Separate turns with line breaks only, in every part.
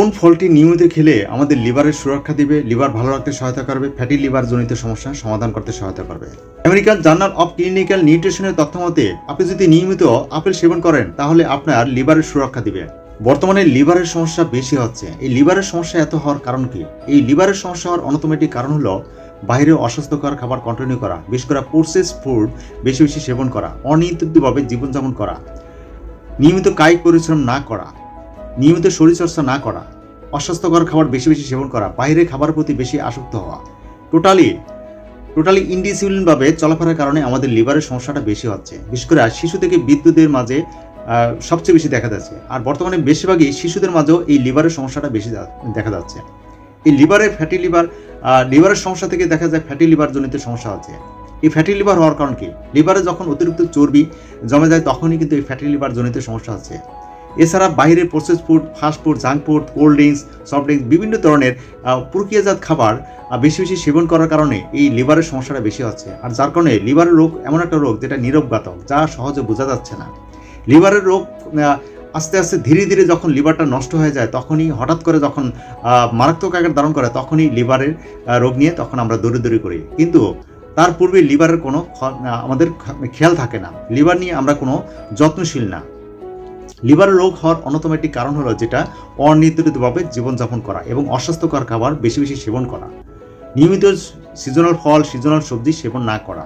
কোন ফলটি নিয়মিত খেলে আমাদের লিভারের সুরক্ষা দিবে, লিভার ভালো রাখতে সহায়তা করবে, ফ্যাটি লিভার জনিত সমস্যা সমাধান করতে সহায়তা করবে? আমেরিকান জার্নাল অফ ক্লিনিক্যাল নিউট্রিশনের তথ্য মতে, আপনি যদি নিয়মিত আপেল সেবন করেন, তাহলে আপনার লিভারের সুরক্ষা দিবে। বর্তমানে লিভারের সমস্যা বেশি হচ্ছে। এই লিভারের সমস্যা এত হওয়ার কারণ কি? এই লিভারের সমস্যা হওয়ার অন্যতম একটি কারণ হলো বাইরে অস্বাস্থ্যকর খাবার কন্টিনিউ করা, বিশেষ করে প্রসেস ফুড বেশি বেশি সেবন করা, অনিয়ন্ত্রিতভাবে জীবনযাপন করা, নিয়মিত কায়িক পরিশ্রম না করা। নিয়মিত শরীরচর্চা না করা, অস্বাস্থ্যকর খাবার বেশি বেশি সেবন করা বাইরে খাবার প্রতি বেশি আসক্ত হওয়া। টোটালি টোটালি ইনডিসিপ্লিনভাবে চলাফেরার কারণে আমাদের লিভারের সমস্যাটা বেশি হচ্ছে। বিশেষ করে শিশু থেকে বিদ্যুতের মাঝে সবচেয়ে বেশি দেখা যাচ্ছে। আর বর্তমানে বেশিরভাগই শিশুদের মাঝেও এই লিভারের সমস্যাটা বেশি দেখা যাচ্ছে। এই লিভারের ফ্যাটি লিভার লিভারের সমস্যা থেকে দেখা যায় ফ্যাটি লিভার জনিত সমস্যা হচ্ছে। এই ফ্যাটি লিভার হওয়ার কারণ কি? লিভারে যখন অতিরিক্ত চর্বি জমে যায়, তখনই কিন্তু এই ফ্যাটি লিভার জনিত সমস্যা হচ্ছে। এছাড়া বাইরের process food fast food junk food cold drinks soft drinks বিভিন্ন ধরনের প্রক্রিয়াজাত খাবার বেশি বেশি সেবন করার কারণে এই লিভারের সমস্যাটা বেশি হচ্ছে। আর যার কারণে লিভারের রোগ এমন একটা রোগ যেটা নীরবঘাতক যা সহজে বোঝা যাচ্ছে না। লিভারের রোগ আস্তে আস্তে ধীরে ধীরে যখন লিভারটা নষ্ট হয়ে যায়, তখনই, হঠাৎ করে যখন মারাত্মক আকার ধারণ করে, তখনই লিভারের রোগ নিয়ে তখন আমরা দৌড়ি করি। কিন্তু তার পূর্বে লিভারের কোনো আমাদের খেয়াল থাকে না। লিভার নিয়ে আমরা কোনো যত্নশীল না। লিভার রোগ হওয়ার অন্যতম একটি কারণ হলো যেটা অনিয়ন্ত্রিতভাবে জীবনযাপন করা এবং অস্বাস্থ্যকর খাবার বেশি বেশি সেবন করা। নিয়মিত সিজনাল ফল সিজনাল সবজি সেবন না করা।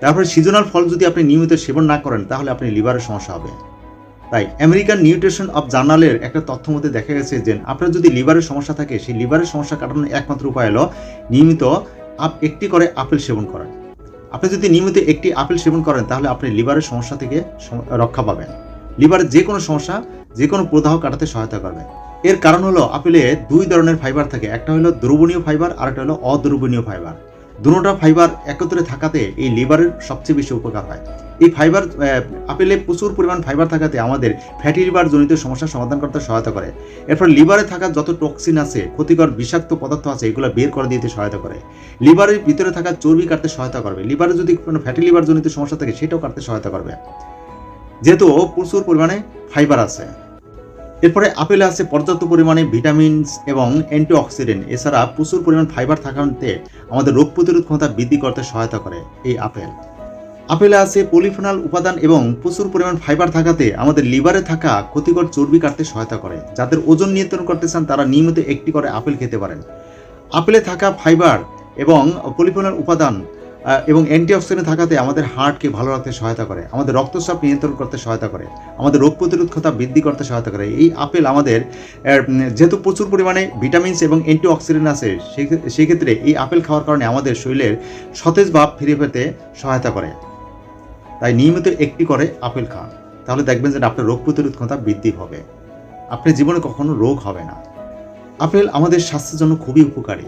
তারপরে সিজনাল ফল যদি আপনি নিয়মিত সেবন না করেন, তাহলে আপনি লিভারের সমস্যা হবে। তাই আমেরিকান নিউট্রিশন অফ জার্নালের একটা তথ্য মধ্যে দেখা গেছে যে, আপনার যদি লিভারের সমস্যা থাকে, সেই লিভারের সমস্যা কাটানোর একমাত্র উপায় হলো নিয়মিত আপ, একটি করে আপেল সেবন করেন আপনি যদি নিয়মিত একটি আপেল সেবন করেন, তাহলে আপনি লিভারের সমস্যা থেকে রক্ষা পাবেন। লিভারের যে কোনো সমস্যা, যে কোনো প্রদাহ কাটাতে সহায়তা করবে। এর কারণ হলো আপেলে দুই ধরনের ফাইবার থাকে। একটা হলো দ্রবণীয় ফাইবার আর একটা হলো অদ্রবণীয় ফাইবার দুটোটা ফাইবার একত্রে থাকাতে এই লিভারের সবচেয়ে বেশি উপকার হয়। এই ফাইবার আপেলে প্রচুর পরিমাণ ফাইবার থাকাতে আমাদের ফ্যাটি লিভার জনিত সমস্যার সমাধান করতে সহায়তা করে। এরপর লিভারে থাকা যত টক্সিন আছে, ক্ষতিকর বিষাক্ত পদার্থ আছে, এগুলো বের করে দিতে সহায়তা করে। লিভারের ভিতরে থাকা চর্বি কাটতে সহায়তা করবে। লিভারে যদি কোনো ফ্যাটি লিভার জনিত সমস্যা থাকে, সেটাও কাটতে সহায়তা করবে। যেহেতু প্রচুর পরিমাণে ফাইবার আছে। এরপরে আপেলে আছে পর্যাপ্ত পরিমাণে ভিটামিনস এবং অ্যান্টিঅক্সিডেন্ট এছাড়া প্রচুর পরিমাণ ফাইবার থাকাতে আমাদের রোগ প্রতিরোধ ক্ষমতা বৃদ্ধি করতে সহায়তা করে এই আপেল। আপেলে আছে পলিফেনল উপাদান এবং প্রচুর পরিমাণ ফাইবার থাকাতে আমাদের লিভারে থাকা ক্ষতিকর চর্বি কাটতে সহায়তা করে। যাদের ওজন নিয়ন্ত্রণ করতে চান, তারা নিয়মিত একটি করে আপেল খেতে পারেন। আপেলে থাকা ফাইবার এবং পলিফেনল উপাদান এবং অ্যান্টিঅক্সিডেন্ট থাকাতে আমাদের হার্টকে ভালো রাখতে সহায়তা করে, আমাদের রক্তচাপ নিয়ন্ত্রণ করতে সহায়তা করে, আমাদের রোগ প্রতিরোধ ক্ষমতা বৃদ্ধি করতে সহায়তা করে। এই আপেল আমাদের যেহেতু প্রচুর পরিমাণে ভিটামিনস এবং অ্যান্টিঅক্সিডেন্ট আছে সেই এই আপেল খাওয়ার কারণে আমাদের শরীরের সতেজ ভাব ফিরে পেতে সহায়তা করে। তাই নিয়মিত একটি করে আপেল খান। তাহলে দেখবেন যে আপনার রোগ প্রতিরোধ ক্ষমতা বৃদ্ধি হবে। আপনার জীবনে কখনো রোগ হবে না। আপেল আমাদের স্বাস্থ্যের জন্য খুবই উপকারী।